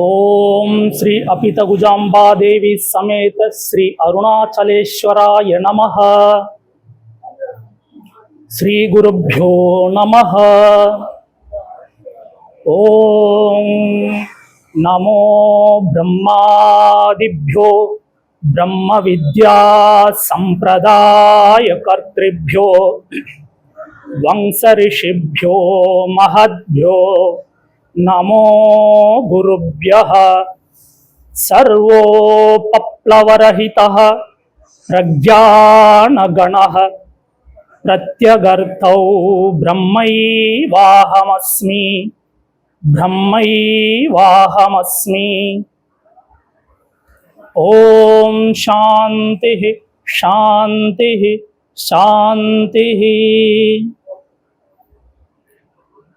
ओम श्री अपितगुजाम्बादेवी समेत श्री अरुणाचलेश्वराय नमः। श्रीगुरुभ्यो नमः। ओम नमो ब्रह्मादिभ्यो ब्रह्म विद्यासप्रदायकर्तृभ्यो वंश ऋषिभ्यो महद्भ्यो नमो गुरुभ्यः सर्वोपप्लवरहितः प्रज्ञानगणः प्रत्यगर्थौ ब्रह्मैवाहमस्मि ब्रह्मैवाहमस्मि। ॐ शान्तिः शान्तिः शान्तिः।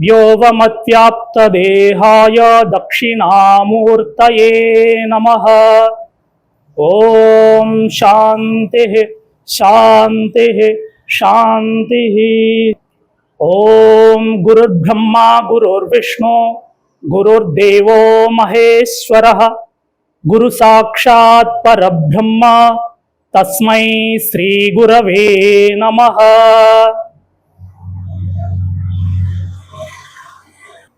व्योमत्याप्तदेहाय दक्षिणामूर्तये नमः। ॐ शान्तिः शान्तिः शान्तिः। ॐ गुरुर्ब्रह्मा, गुरुर्विष्णु, गुरुर्देवो महेश्वरः। गुरुसाक्षात् परब्रह्म, तस्मै श्रीगुरवे नमः।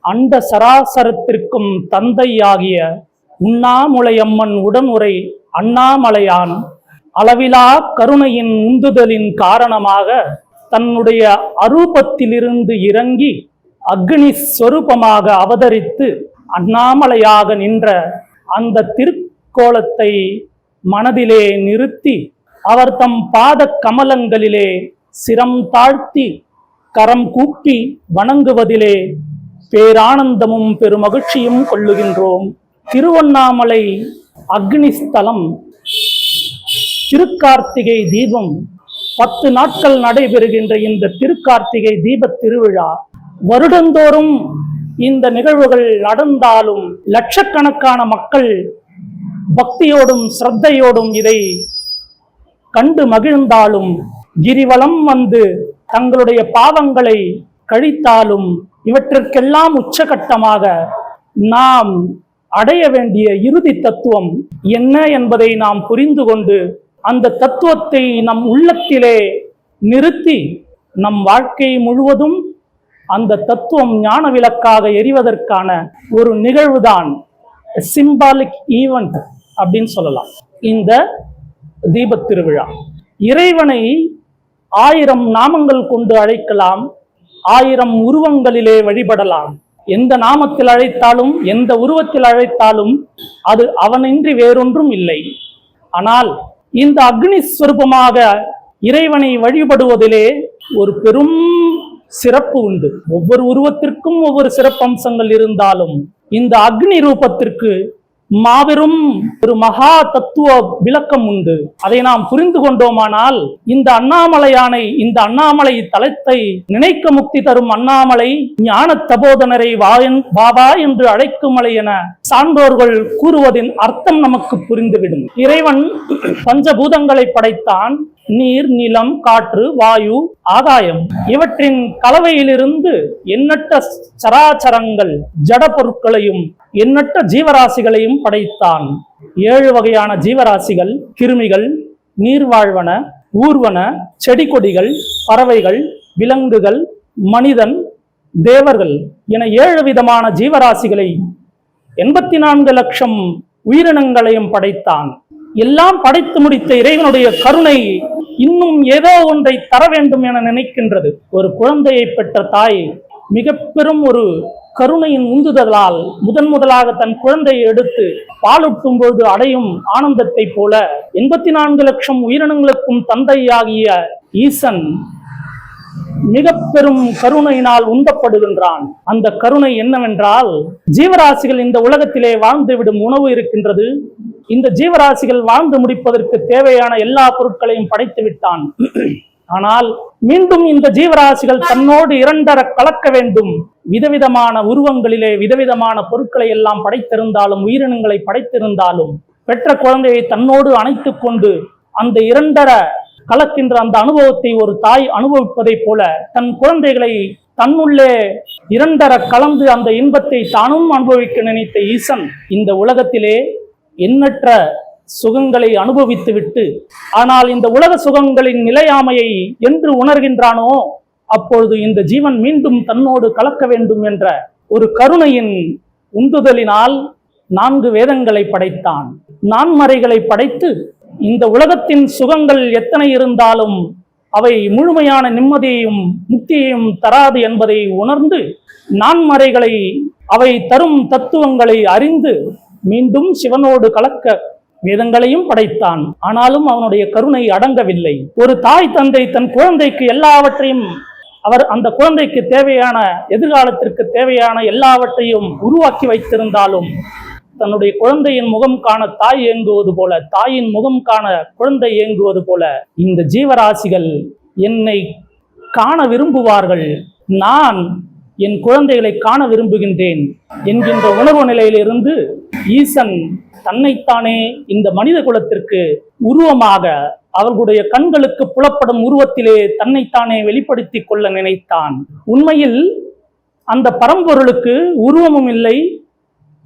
அண்ட சராசரத்திற்கும் தந்தையாகிய உண்ணாமுலையம்மன் உடனுரை அண்ணாமலையான் அளவிலா கருணையின் உந்துதலின் காரணமாக தன்னுடைய அரூபத்திலிருந்து இறங்கி அக்னி ஸ்வரூபமாக அவதரித்து அண்ணாமலையாக நின்ற அந்த திருக்கோலத்தை மனதிலே நிறுத்தி அவர் தம் பாத கமலங்களிலே சிரம் தாழ்த்தி கரம் கூப்பி வணங்குவதிலே பேரானந்தமும் பெருமகிழ்ச்சியும் கொள்ளுகின்றோம். திருவண்ணாமலை அக்னிஸ்தலம் திருக்கார்த்திகை தீபம் பத்து நாட்கள் நடைபெறுகின்ற இந்த திருக்கார்த்திகை தீபத் திருவிழா. வருடந்தோறும் இந்த நிகழ்வுகள் நடந்தாலும் லட்சக்கணக்கான மக்கள் பக்தியோடும் சிரத்தையோடும் இதை கண்டு மகிழ்ந்தாலும் கிரிவலம் வந்து தங்களுடைய பாவங்களை கழித்தாலும் இவற்றிற்கெல்லாம் உச்சகட்டமாக நாம் அடைய வேண்டிய இறுதி தத்துவம் என்ன என்பதை நாம் புரிந்து கொண்டு அந்த தத்துவத்தை நம் உள்ளத்திலே நிறுத்தி நம் வாழ்க்கை முழுவதும் அந்த தத்துவம் ஞான விளக்காக எரிவதற்கான ஒரு நிகழ்வுதான் சிம்பாலிக் ஈவெண்ட் அப்படின்னு சொல்லலாம். இந்த தீபத் திருவிழா. இறைவனை ஆயிரம் நாமங்கள் கொண்டு அழைக்கலாம். ஆயிரம் உருவங்களிலே வழிபடலாம். எந்த நாமத்தில் அழைத்தாலும் எந்த உருவத்தில் அழைத்தாலும் அது அவனின்றி வேறொன்றும் இல்லை. ஆனால் இந்த அக்னி ஸ்வரூபமாக இறைவனை வழிபடுவதிலே ஒரு பெரும் சிறப்பு உண்டு. ஒவ்வொரு உருவத்திற்கும் ஒவ்வொரு சிறப்பம்சங்கள் இருந்தாலும் இந்த அக்னி ரூபத்திற்கு மாபெரும் ஒரு மகா தத்துவ விளக்கம் உண்டு. அதை நாம் புரிந்து கொண்டோமானால் இந்த அண்ணாமலையானை இந்த அண்ணாமலை தலத்தை நினைக்க முக்தி தரும் அண்ணாமலை ஞான தபோதனரை வாயன் பாபா என்று அழைக்கும் மலை என சான்றோர்கள் கூறுவதின் அர்த்தம் நமக்கு புரிந்துவிடும். இறைவன் பஞ்சபூதங்களை படைத்தான். நீர் நிலம் காற்று வாயு ஆதாயம் இவற்றின் கலவையிலிருந்து எண்ணற்ற சராச்சரங்கள் ஜட பொருட்களையும் எண்ணற்ற ஜீவராசிகளையும் படைத்தான். ஏழு வகையான ஜீவராசிகள் கிருமிகள் நீர்வாழ்வன ஊர்வன செடி கொடிகள் பறவைகள் விலங்குகள் மனிதன் தேவர்கள் என ஏழு விதமான ஜீவராசிகளை எண்பத்தி நான்கு லட்சம் உயிரினங்களையும் படைத்தான். எல்லாம் படைத்து முடித்த இறைவனுடைய கருணை இன்னும் ஏதோ ஒன்றை தர வேண்டும் என நினைக்கின்றது. ஒரு குழந்தையை பெற்ற தாய் மிக பெரும் ஒரு கருணையின் உந்துதலால் முதன் முதலாக தன் குழந்தையை எடுத்து பாலூட்டும் பொழுது அடையும் ஆனந்தத்தை போல எண்பத்தி நான்கு லட்சம் உயிரினங்களுக்கும் தந்தையாகிய ஈசன் மிக பெரும் கருணையினால் உந்தப்படுகின்றான். அந்த கருணை என்னவென்றால் ஜீவராசிகள் இந்த உலகத்திலே வாழ்ந்துவிடும் உணவு இருக்கின்றது. இந்த ஜீவராசிகள் வாழ்ந்து முடிப்பதற்கு தேவையான எல்லா பொருட்களையும் படைத்து விட்டான் ஆனால் மீண்டும் இந்த ஜீவராசிகள் தன்னோடு இரண்டர கலக்க வேண்டும். விதவிதமான உருவங்களிலே விதவிதமான பொருட்களை எல்லாம் படைத்திருந்தாலும் உயிரினங்களை படைத்திருந்தாலும் பெற்ற குழந்தையை தன்னோடு அணைத்து கொண்டு அந்த இரண்டர கலக்கின்ற அந்த அனுபவத்தை ஒரு தாய் அனுபவிப்பதைப் போல தன் குழந்தைகளை தன்னுள்ளே இரண்டர கலந்து அந்த இன்பத்தை தானும் அனுபவிக்க நினைத்த ஈசன் இந்த உலகத்திலே எண்ணற்ற சுகங்களை அனுபவித்துவிட்டு ஆனால் இந்த உலக சுகங்களின் நிலையாமையை என்று உணர்கின்றானோ? அப்பொழுது இந்த ஜீவன் மீண்டும் தன்னோடு கலக்க வேண்டும் என்ற ஒரு கருணையின் உந்துதலினால் நான்கு வேதங்களை படைத்தான். நான்மறைகளை படைத்து இந்த உலகத்தின் சுகங்கள் எத்தனை இருந்தாலும் அவை முழுமையான நிம்மதியையும் முக்தியையும் தராது என்பதை உணர்ந்து நான்மறைகளை அவை தரும் தத்துவங்களை அறிந்து மீண்டும் சிவனோடு கலக்க வேதங்களையும் படைத்தான். ஆனாலும் அவனுடைய கருணை அடங்கவில்லை. ஒரு தாய் தந்தை தன் குழந்தைக்கு எல்லாவற்றையும் அவர் அந்த குழந்தைக்கு தேவையான எதிர்காலத்திற்கு தேவையான எல்லாவற்றையும் உருவாக்கி வைத்திருந்தாலும் தன்னுடைய குழந்தையின் முகம் காண தாய் ஏங்குவது போல தாயின் முகம் காண குழந்தை ஏங்குவது போல இந்த ஜீவராசிகள் என்னை காண விரும்புவார்கள். நான் என் குழந்தைகளை காண விரும்புகின்றேன் என்கின்ற உணர்வு நிலையிலிருந்து ஈசன் தன்னைத்தானே இந்த மனித குலத்திற்கு உருவமாக அவர்களுடைய கண்களுக்கு புலப்படும் உருவத்திலே தன்னைத்தானே வெளிப்படுத்திக் கொள்ள நினைத்தான். உண்மையில் அந்த பரம்பொருளுக்கு உருவமும் இல்லை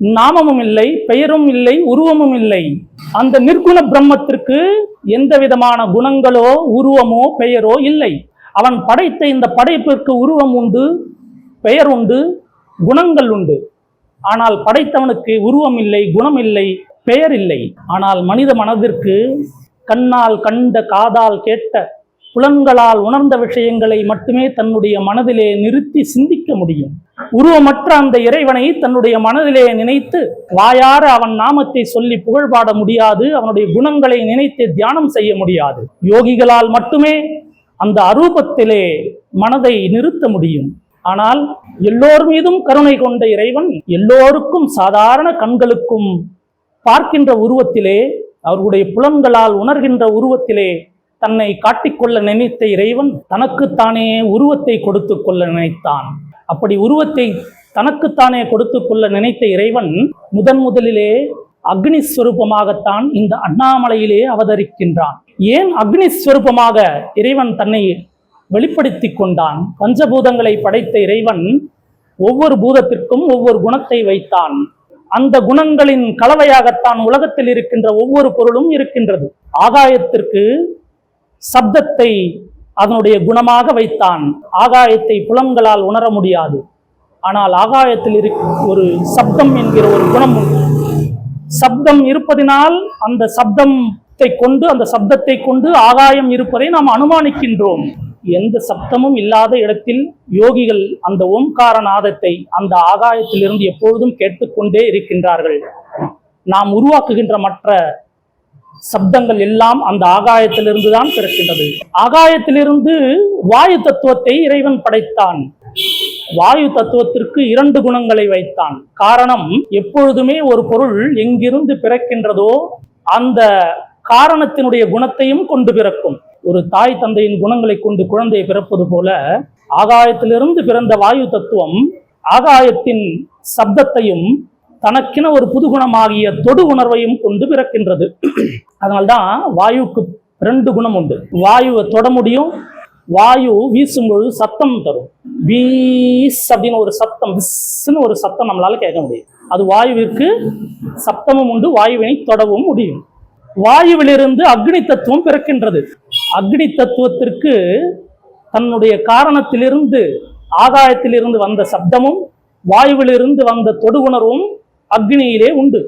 நாமமும் இல்லை பெயரும் இல்லை உருவமும் இல்லை. அந்த நிர்குண பிரம்மத்திற்கு எந்த விதமான குணங்களோ உருவமோ பெயரோ இல்லை. அவன் படைத்த இந்த படைப்பிற்கு உருவம் உண்டு பெயர் உண்டு குணங்கள் உண்டு. ஆனால் படைத்தவனுக்கு உருவம் இல்லை குணம் இல்லை பெயர் இல்லை. ஆனால் மனித மனதிற்கு கண்ணால் கண்ட காதால் கேட்ட புலன்களால் உணர்ந்த விஷயங்களை மட்டுமே தன்னுடைய மனதிலே நிறுத்தி சிந்திக்க முடியும். உருவமற்ற அந்த இறைவனை தன்னுடைய மனதிலே நினைத்து வாயார அவன் நாமத்தை சொல்லி புகழ்பாட முடியாது அவனுடைய குணங்களை நினைத்து தியானம் செய்ய முடியாது. யோகிகளால் மட்டுமே அந்த அரூபத்திலே மனதை நிறுத்த முடியும். ஆனால் எல்லோர் மீதும் கருணை கொண்ட இறைவன் எல்லோருக்கும் சாதாரண கண்களுக்கும் பார்க்கின்ற உருவத்திலே அவர்களுடைய புலன்களால் உணர்கின்ற உருவத்திலே தன்னை காட்டிக்கொள்ள நினைத்த இறைவன் தனக்குத்தானே உருவத்தை கொடுத்து கொள்ள நினைத்தான். அப்படி உருவத்தை தனக்குத்தானே கொடுத்து கொள்ள நினைத்த இறைவன் முதன் முதலிலே அக்னி ஸ்வரூபமாகத்தான் இந்த அண்ணாமலையிலே அவதரிக்கின்றான். ஏன் அக்னி ஸ்வரூபமாக இறைவன் தன்னை வெளிப்படுத்தி கொண்டான். பஞ்சபூதங்களை படைத்த இறைவன் ஒவ்வொரு பூதத்திற்கும் ஒவ்வொரு குணத்தை வைத்தான். அந்த குணங்களின் கலவையாகத்தான் உலகத்தில் இருக்கின்ற ஒவ்வொரு பொருளும் இருக்கின்றது. ஆகாயத்திற்கு சப்தத்தை அதனுடைய குணமாக வைத்தான். ஆகாயத்தை புலன்களால் உணர முடியாது. ஆனால் ஆகாயத்தில் இரு ஒரு சப்தம் என்கிற ஒரு குணம் உண்டு. சப்தம் இருப்பதினால் அந்த சப்தத்தை கொண்டு அந்த சப்தத்தை கொண்டு ஆகாயம் இருப்பதை நாம் அனுமானிக்கின்றோம். எந்த சப்தமும் இல்லாத இடத்தில் யோகிகள் அந்த ஓம்கார நாதத்தை அந்த ஆகாயத்திலிருந்து எப்பொழுதும் கேட்டுக்கொண்டே இருக்கின்றார்கள். நாம் உருவாக்குகின்ற மற்ற சப்தங்கள் எல்லாம் அந்த ஆகாயத்திலிருந்து தான் பிறக்கின்றது. ஆகாயத்திலிருந்து வாயு தத்துவத்தை இறைவன் படைத்தான். வாயு தத்துவத்திற்கு இரண்டு குணங்களை வைத்தான். காரணம் எப்பொழுதுமே ஒரு பொருள் எங்கிருந்து பிறக்கின்றதோ அந்த காரணத்தினுடைய குணத்தையும் கொண்டு பிறக்கும். ஒரு தாய் தந்தையின் குணங்களை கொண்டு குழந்தையை பிறப்பது போல ஆகாயத்திலிருந்து பிறந்த வாயு தத்துவம் ஆகாயத்தின் சப்தத்தையும் தனக்கென ஒரு புதுகுணமாகிய தொடு உணர்வையும் கொண்டு பிறக்கின்றது. அதனால்தான் வாயுக்கு ரெண்டு குணம் உண்டு. வாயுவை தொட முடியும் வாயு வீசும் பொழுது சத்தம் தரும். வீஸ் அப்படின்னு ஒரு சத்தம் விஸ்ன்னு ஒரு சத்தம் நம்மளால கேட்க முடியும். அது வாயுவிற்கு சத்தமும் உண்டு வாயுவினை தொடவும் முடியும். வாயுவிலிருந்து அக்னி தத்துவம் பிறக்கின்றது. அக்னி தத்துவத்திற்கு தன்னுடைய காரணத்திலிருந்து ஆகாயத்திலிருந்து வந்த சப்தமும் வாயுவிலிருந்து வந்த தொடுகுணர்வும் அக்னியிலே உண்டு.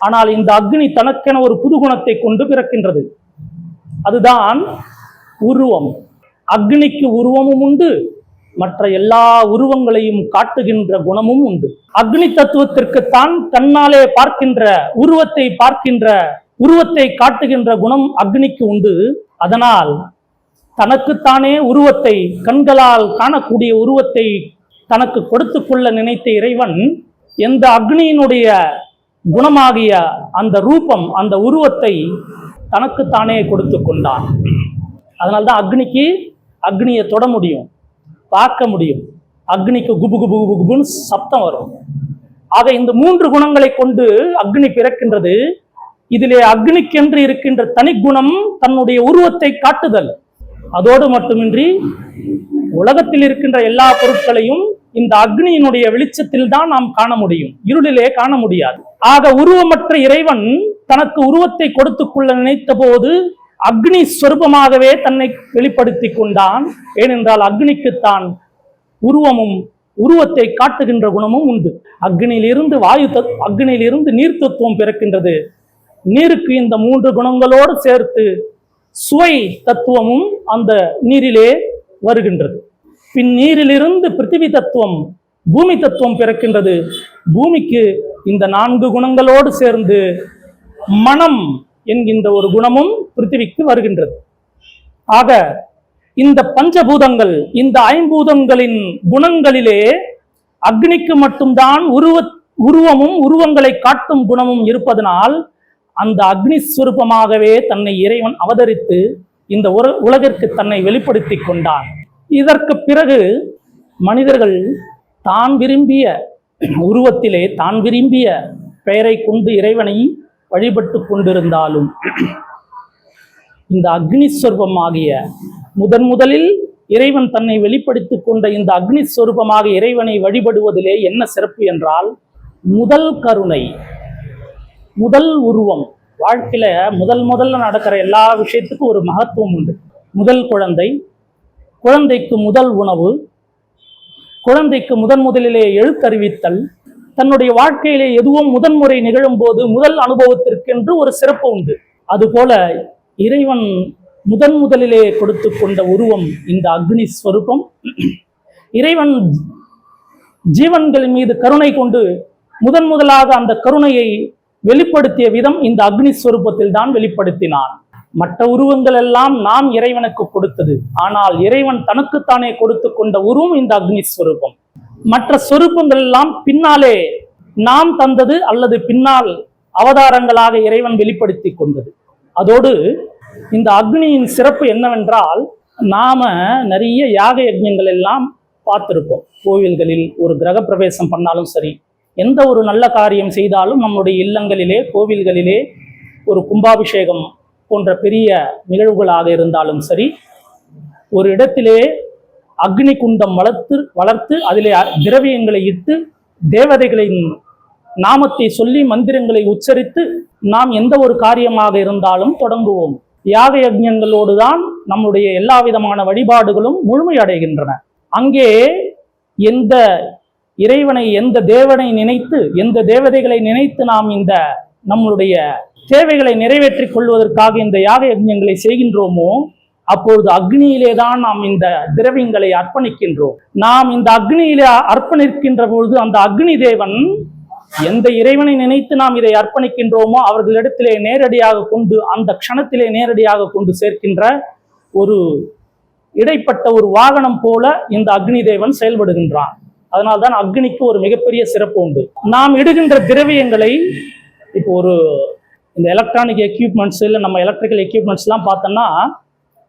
ஆனால் இந்த அக்னி தனக்கென ஒரு புது குணத்தை கொண்டு பிறக்கின்றது. அதுதான் உருவம். அக்னிக்கு உருவமும் உண்டு மற்ற எல்லா உருவங்களையும் காட்டுகின்ற குணமும் உண்டு. அக்னி தத்துவத்திற்குத்தான் கண்ணாலே பார்க்கின்ற உருவத்தை பார்க்கின்ற உருவத்தை காட்டுகின்ற குணம் அக்னிக்கு உண்டு. அதனால் தனக்குத்தானே உருவத்தை கண்களால் காணக்கூடிய உருவத்தை தனக்கு கொடுத்து கொள்ள நினைத்த இறைவன் எந்த அக்னியினுடைய குணமாகிய அந்த ரூபம் அந்த உருவத்தை தனக்குத்தானே கொடுத்து கொண்டான். அதனால்தான் அக்னிக்கு அக்னியை தொட முடியும் பார்க்க முடியும். அக்னிக்கு குபு குபு குபு குபுன்னு சப்தம் வரும். ஆக இந்த மூன்று குணங்களை கொண்டு அக்னி பிறக்கின்றது. இதிலே அக்னிக்கென்று இருக்கின்ற தனிக்குணம் தன்னுடைய உருவத்தை காட்டுதல். அதோடு மட்டுமின்றி உலகத்தில் இருக்கின்ற எல்லா பொருட்களையும் இந்த அக்னியினுடைய வெளிச்சத்தில் தான் நாம் காண முடியும். இருளிலே காண முடியாது. ஆக உருவமற்ற இறைவன் தனக்கு உருவத்தை கொடுத்து கொள்ள நினைத்த போது அக்னி ஸ்வரூபமாகவே தன்னை வெளிப்படுத்தி கொண்டான். ஏனென்றால் அக்னிக்குத்தான் உருவமும் உருவத்தை காட்டுகின்ற குணமும் உண்டு. அக்னியிலிருந்து வாயு தத் அக்னியிலிருந்து நீர் தத்துவம் பிறக்கின்றது. நீருக்கு இந்த மூன்று குணங்களோடு சேர்த்து சுவை தத்துவமும் அந்த நீரிலே வருகின்றது. பின் நீரிலிருந்து பிருத்திவி தத்துவம் பூமி தத்துவம் பிறக்கின்றது. பூமிக்கு இந்த நான்கு குணங்களோடு சேர்ந்து மனம் என்கின்ற ஒரு குணமும் பிருத்திவிக்கு வருகின்றது. ஆக இந்த பஞ்சபூதங்கள் இந்த ஐம்பூதங்களின் குணங்களிலே அக்னிக்கு மட்டும்தான் உருவ உருவமும் உருவங்களை காட்டும் குணமும் இருப்பதனால் அந்த அக்னிஸ்வரூபமாகவே தன்னை இறைவன் அவதரித்து இந்த உலகிற்கு தன்னை வெளிப்படுத்தி கொண்டார் இதற்கு பிறகு மனிதர்கள் தான் விரும்பிய உருவத்திலே தான் விரும்பிய பெயரை கொண்டு இறைவனை வழிபட்டு கொண்டிருந்தாலும் இந்த அக்னி ஸ்வரூபமாகிய முதன் முதலில் இறைவன் தன்னை வெளிப்படுத்திக் கொண்ட இந்த அக்னி ஸ்வரூபமாக இறைவனை வழிபடுவதிலே என்ன சிறப்பு என்றால் முதல் கருணை முதல் உருவம். வாழ்க்கையில முதல் முதல்ல நடக்கிற எல்லா விஷயத்துக்கும் ஒரு மகத்துவம் உண்டு. முதல் குழந்தை குழந்தைக்கு முதல் உணவு குழந்தைக்கு முதன் முதலிலே எழுத்தறிவித்தல் தன்னுடைய வாழ்க்கையிலே எதுவும் முதன்முறை நிகழும் போது முதல் அனுபவத்திற்கென்று ஒரு சிறப்பு உண்டு. அதுபோல இறைவன் முதன் முதலிலே கொடுத்து கொண்ட உருவம் இந்த அக்னி ஸ்வரூபம். இறைவன் ஜீவன்கள் மீது கருணை கொண்டு முதன் முதலாக அந்த கருணையை வெளிப்படுத்திய விதம் இந்த அக்னி ஸ்வரூபத்தில் தான் வெளிப்படுத்தினான். மற்ற உருவங்கள் எல்லாம் நாம் இறைவனுக்கு கொடுத்தது. ஆனால் இறைவன் தனக்குத்தானே கொடுத்து கொண்ட உருவம் இந்த அக்னி ஸ்வரூபம். மற்ற சொரூபங்கள் எல்லாம் பின்னாலே நாம் தந்தது அல்லது பின்னால் அவதாரங்களாக இறைவன் வெளிப்படுத்தி கொண்டது. அதோடு இந்த அக்னியின் சிறப்பு என்னவென்றால் நாம நிறைய யாக யஜ்யங்கள் எல்லாம் பார்த்திருப்போம். கோவில்களில் ஒரு கிரக பிரவேசம் பண்ணாலும் சரி எந்த ஒரு நல்ல காரியம் செய்தாலும் நம்முடைய இல்லங்களிலே கோவில்களிலே ஒரு கும்பாபிஷேகம் போன்ற பெரிய நிகழ்வுகளாக இருந்தாலும் சரி ஒரு இடத்திலே அக்னி குண்டம் வளர்த்து வளர்த்து அதிலே திரவியங்களை இட்டு தேவதைகளின் நாமத்தை சொல்லி மந்திரங்களை உச்சரித்து நாம் எந்த ஒரு காரியமாக இருந்தாலும் தொடங்குவோம். யாக யஜ்யங்களோடு தான் நம்முடைய எல்லா விதமான வழிபாடுகளும் முழுமையடைகின்றன. அங்கே எந்த இறைவனை எந்த தேவனை நினைத்து எந்த தேவதைகளை நினைத்து நாம் இந்த நம்மளுடைய தேவைகளை நிறைவேற்றிக் கொள்வதற்காக இந்த யாக யஜ்ஞங்களை செய்கின்றோமோ அப்பொழுது அக்னியிலே தான் நாம் இந்த திரவியங்களை அர்ப்பணிக்கின்றோம். நாம் இந்த அக்னியிலே அர்ப்பணிக்கின்ற பொழுது அந்த அக்னி தேவன் எந்த இறைவனை நினைத்து நாம் இதை அர்ப்பணிக்கின்றோமோ அவர்களிடத்திலே நேரடியாக கொண்டு அந்த க்ஷணத்திலே நேரடியாக கொண்டு சேர்க்கின்ற ஒரு இடைப்பட்ட ஒரு வாகனம் போல இந்த அக்னி தேவன் செயல்படுகின்றான். அதனால்தான் அக்னிக்கு ஒரு மிகப்பெரிய சிறப்பு உண்டு. நாம் இடுகின்ற திரவியங்களை இப்போ ஒரு இந்த எலக்ட்ரானிக் எக்யூப்மெண்ட்ஸ் இல்லை நம்ம எலக்ட்ரிக்கல் எக்யூப்மெண்ட்ஸ்லாம் பார்த்தோம்னா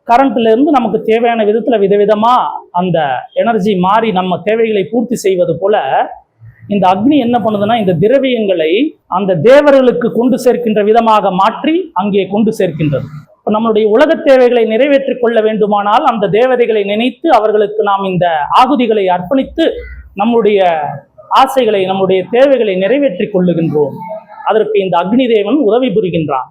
கரண்ட்லேருந்து நமக்கு தேவையான விதத்தில் விதவிதமாக அந்த எனர்ஜி மாறி நம்ம தேவைகளை பூர்த்தி செய்வது போல இந்த அக்னி என்ன பண்ணுதுன்னா இந்த திரவியங்களை அந்த தேவர்களுக்கு கொண்டு சேர்க்கின்ற விதமாக மாற்றி அங்கே கொண்டு சேர்க்கின்றது. இப்போ நம்மளுடைய உலகத் தேவைகளை நிறைவேற்றிக் கொள்ள வேண்டுமானால் அந்த தேவதைகளை நினைத்து அவர்களுக்கு நாம் இந்த ஆகுதிகளை அர்ப்பணித்து நம்முடைய ஆசைகளை நம்முடைய தேவைகளை நிறைவேற்றி கொள்ளுகின்றோம். அதற்கு இந்த அக்னி தேவன் உதவி புரிகின்றான்.